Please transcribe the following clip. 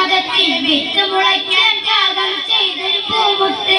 വിത്ത് മുളയ്ക്കാൻ ത്യാഗം ചെയ്തൊരു പൂമുത്ത്.